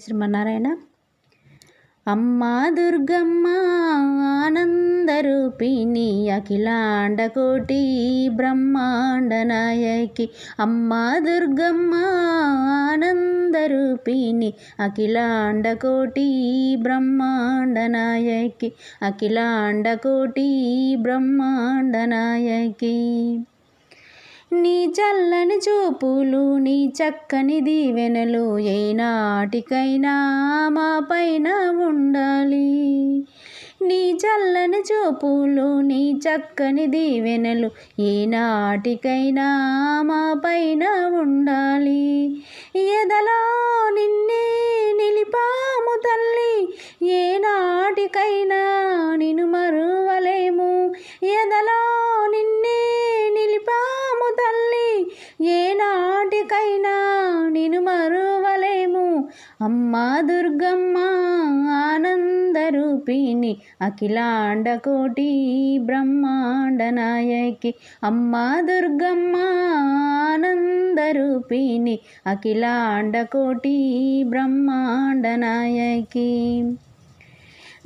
శ్రీమన్నారాయణ. అమ్మా దుర్గమ్మ ఆనందరూపిణి అఖిలాండ కోటి బ్రహ్మాండ నాయకి. అమ్మా దుర్గమ్మ ఆనందరూపిణి అఖిలాండ కోటి బ్రహ్మాండ నాయకి. అఖిలాండ కోటి బ్రహ్మాండ నాయకి. నీ చల్లని చూపులు నీ చక్కని దీవెనలు ఏనాటికైనా మా పైన ఉండాలి. నీ చల్లని చూపులు నీ చక్కని దీవెనలు ఏనాటికైనా మా పైన ఉండాలి. ఎదలో నిన్నే నిలిపాము తల్లి ఏనాటికైనా అమ్మా దుర్గమ్మ ఆనందరూపిణి అఖిలాండ కోటి బ్రహ్మాండ నాయకి. అమ్మా దుర్గమ్మ ఆనందరూపిణి అఖిలాండ కోటి బ్రహ్మాండ నాయకి.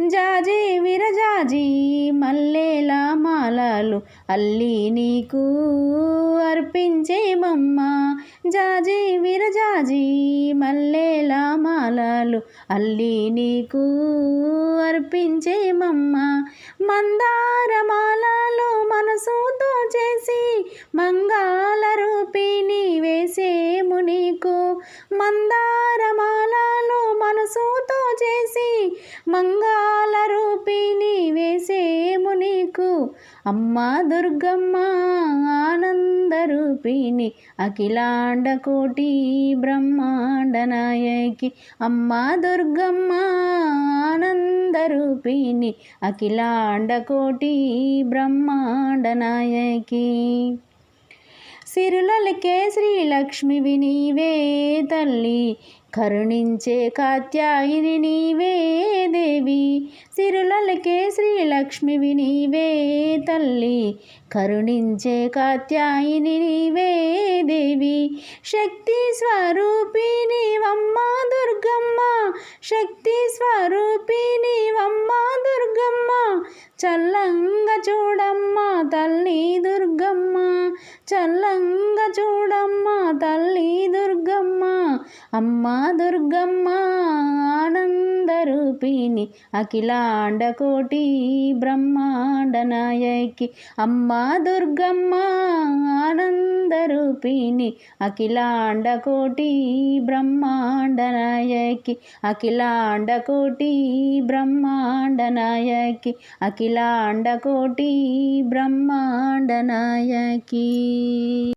జాజి విరజాజి మల్లెలా మాలలు అల్లి నీకు అర్పించేమమ్మా జాజి విరజాజి మల్లెలా మాలలు అల్లి నీకు అర్పించేమమ్మ మందార మాలలు మనసుతో చేసి మంగాల రూపిణి వేసేము నీకు మందార మాలలు మనసుతో చేసి మంగాల రూపిణి వేసేము నీకు అమ్మ దుర్గమ్మ ఆనందరూపిణి అఖిలాండ కోటి బ్రహ్మాండ నాయకి అమ్మా దుర్గమ్మ ఆనందరూపిణి అఖిలాండ కోటి బ్రహ్మాండ నాయకి. సిరులకే శ్రీలక్ష్మి వినీవే తల్లి కరుణించే కాత్యాయిని నీవే దేవి. సిరులకే శ్రీలక్ష్మివి నీవే తల్లి కరుణించే కాత్యాయిని నీవే దేవి. శక్తి స్వరూపిణి వమ్మ దుర్గమ్మ శక్తి స్వరూపిణి వమ్మ దుర్గమ్మ. చల్లంగా చూడమ్మ తల్లి దుర్గమ్మ చల్లంగా చూడమ్మ తల్లి దుర్గమ్మ. అమ్మా దుర్గమ్మ. ఆనందరూపిణి అఖిలాండ కోటి బ్రహ్మాండ నాయకి. అమ్మా దుర్గమ్మ ఆనందరూపిణి అఖిలాండ కోటి బ్రహ్మాండ నాయకి. అఖిలాండ కోటి బ్రహ్మాండ నాయకి. అఖిలాండ కోటి బ్రహ్మాండ నాయకి.